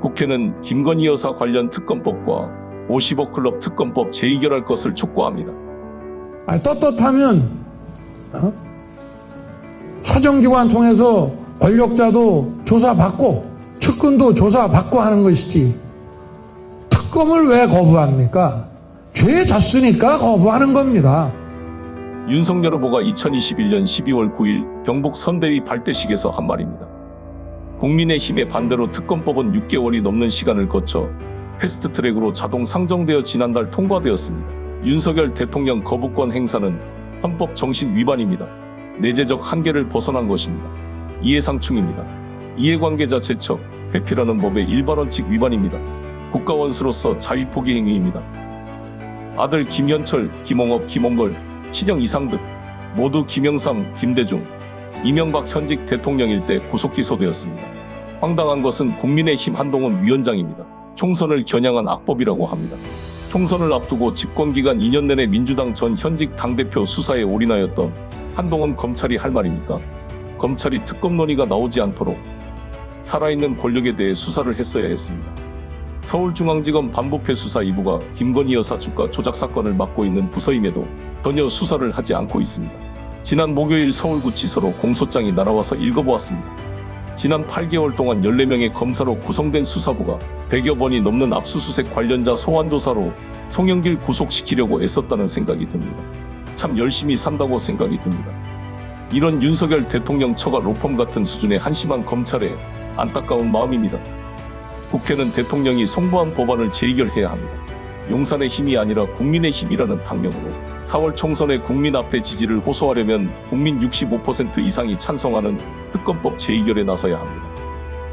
국회는 김건희 여사 관련 특검법과 50억 클럽 특검법 재의결할 것을 촉구합니다. 아니, 떳떳하면 어? 사정기관 통해서 권력자도 조사받고 측근도 조사받고 하는 것이지 특검을 왜 거부합니까? 죄 졌으니까 거부하는 겁니다. 윤석열 후보가 2021년 12월 9일 경북 선대위 발대식에서 한 말입니다. 국민의힘의 반대로 특검법은 6개월이 넘는 시간을 거쳐 패스트트랙으로 자동 상정되어 지난달 통과되었습니다. 윤석열 대통령 거부권 행사는 헌법 정신 위반입니다. 내재적 한계를 벗어난 것입니다. 이해상충입니다. 이해관계자 제척, 회피라는 법의 일반원칙 위반입니다. 국가원수로서 자위포기 행위입니다. 아들 김현철, 김홍업, 김홍걸, 친형 이상득 모두 김영삼, 김대중, 이명박 현직 대통령일 때 구속 기소되었습니다. 황당한 것은 국민의힘 한동훈 위원장입니다. 총선을 겨냥한 악법이라고 합니다. 총선을 앞두고 집권기간 2년 내내 민주당 전 현직 당대표 수사에 올인하였던 한동훈 검찰이 할 말입니까? 검찰이 특검 논의가 나오지 않도록 살아있는 권력에 대해 수사를 했어야 했습니다. 서울중앙지검 반부패 수사 2부가 김건희 여사 주가 조작 사건을 맡고 있는 부서임에도 전혀 수사를 하지 않고 있습니다. 지난 목요일 서울구치소로 공소장이 날아와서 읽어보았습니다. 지난 8개월 동안 14명의 검사로 구성된 수사부가 100여 번이 넘는 압수수색 관련자 소환 조사로 송영길 구속시키려고 애썼다는 생각이 듭니다. 참 열심히 산다고 생각이 듭니다. 이런 윤석열 대통령 처가 로펌 같은 수준의 한심한 검찰에 안타까운 마음입니다. 국회는 대통령이 송부한 법안을 재의결해야 합니다. 용산의 힘이 아니라 국민의 힘이라는 당명으로 4월 총선에 국민 앞에 지지를 호소하려면 국민 65% 이상이 찬성하는 특검법 재의결에 나서야 합니다.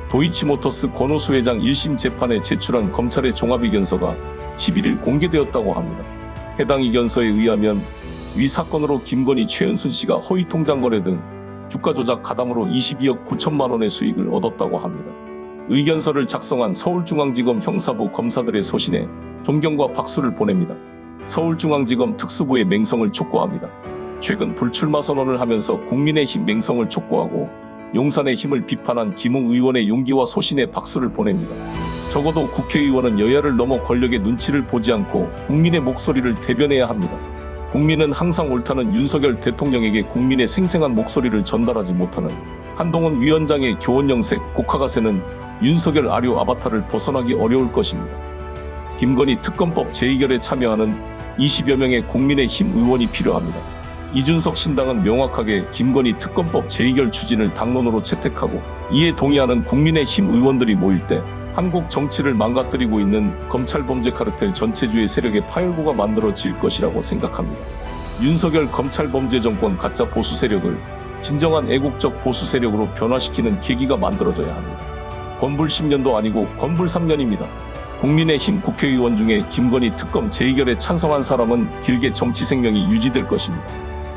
도이치모터스 권오수 회장 1심 재판에 제출한 검찰의 종합이견서가 11일 공개되었다고 합니다. 해당 이견서에 의하면 위 사건으로 김건희 최은순 씨가 허위 통장 거래 등 주가 조작 가담으로 22억 9천만 원의 수익을 얻었다고 합니다. 의견서를 작성한 서울중앙지검 형사부 검사들의 소신에 존경과 박수를 보냅니다. 서울중앙지검 특수부의 맹성을 촉구합니다. 최근 불출마 선언을 하면서 국민의힘 맹성을 촉구하고 용산의 힘을 비판한 김웅 의원의 용기와 소신에 박수를 보냅니다. 적어도 국회의원은 여야를 넘어 권력의 눈치를 보지 않고 국민의 목소리를 대변해야 합니다. 국민은 항상 옳다는 윤석열 대통령에게 국민의 생생한 목소리를 전달하지 못하는 한동훈 위원장의 교원영색 곡화가세는 윤석열 아류 아바타를 벗어나기 어려울 것입니다. 김건희 특검법 재의결에 참여하는 20여 명의 국민의힘 의원이 필요합니다. 이준석 신당은 명확하게 김건희 특검법 재의결 추진을 당론으로 채택하고 이에 동의하는 국민의힘 의원들이 모일 때 한국 정치를 망가뜨리고 있는 검찰 범죄 카르텔 전체주의 세력의 파열구가 만들어질 것이라고 생각합니다. 윤석열 검찰 범죄 정권 가짜 보수 세력을 진정한 애국적 보수 세력으로 변화시키는 계기가 만들어져야 합니다. 건불 10년도 아니고 건불 3년입니다. 국민의힘 국회의원 중에 김건희 특검 재의결에 찬성한 사람은 길게 정치 생명이 유지될 것입니다.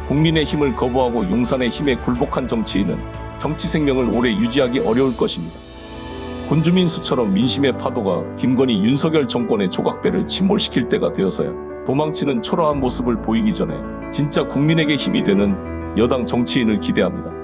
국민의힘을 거부하고 용산의 힘에 굴복한 정치인은 정치 생명을 오래 유지하기 어려울 것입니다. 군주민 수처럼 민심의 파도가 김건희 윤석열 정권의 조각배를 침몰시킬 때가 되어서야 도망치는 초라한 모습을 보이기 전에 진짜 국민에게 힘이 되는 여당 정치인을 기대합니다.